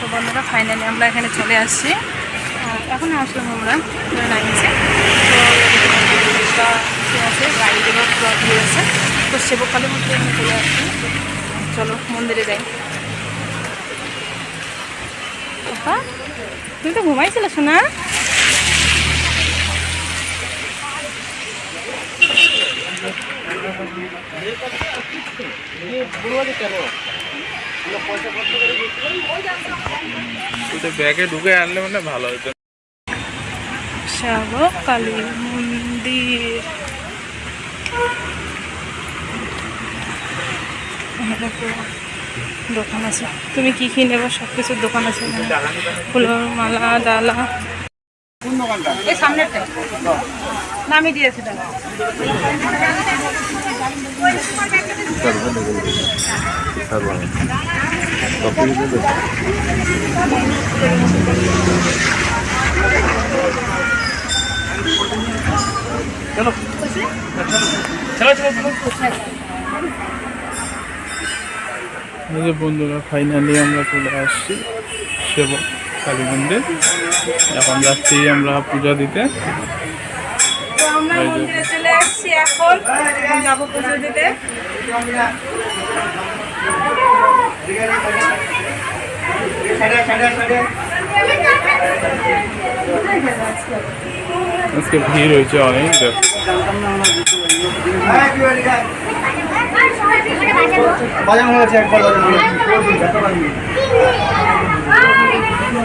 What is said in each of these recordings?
তো বন্ধুরা ফাইনালি আমরা এখানে চলে আসছি। এখন আসলাম আমরা, ধরে নামিয়েছে তো আছে আছে? গাড়িগুলো ব্লক হয়েছে তো সেবকালের মধ্যে আমি চলে আসছি। চলো, মন্দিরে যাই। তুমি তো ঘুমাইছিল শোনা ব্যাগে ঢুকে আনলে মানে ভালো হতো। শ্যাবক কালী মন্দির। দোকান আছে। তুমি কি কি নেবে? সব কিছুর দোকান আছে ফুলের মালা ডালা। এই সামনেরটা। নামিয়ে দিয়েছি দাদা এই যে বন্ধুরা ফাইনালি আমরা চলে আসছি সেবক। কালী মন্দির। এখন যাচ্ছি আমরা পূজা দিতে। তো আমরা মন্দিরে চলে আসছি এখন। এখন যাব পুজো দিতে। আজকে ভিড় হয়েছে অনেক বাজানো হয়েছে একবার বাজানো হয়েছে ওই ডাক্তারকে ফটো তুলবে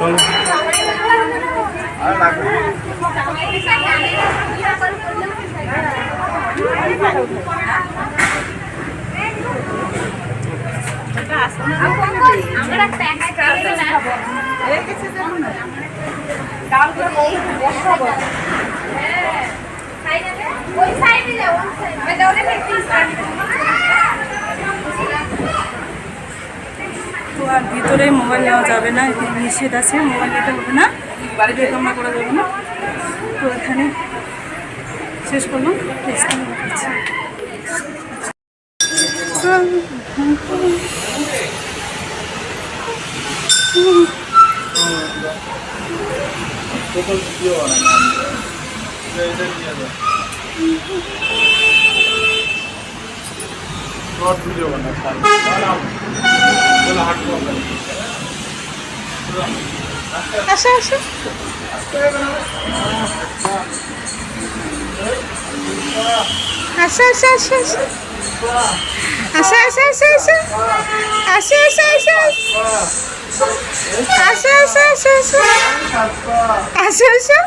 ওই সাইডে ওই সাইডে আর ভিতরে মোবাইল নেওয়া যাবে না নিষেধ আছে, মোবাইল নিতে হবে না, বাড়িতে কামনা করা যাবে না তো এখানে শেষ করলাম। ভিডিও বানা চলো হাঁটবো আমরা। আসো আসো। আসো আসো আসো আসো। আসো আসো আসো আসো। আসো আসো আসো। আসো আসো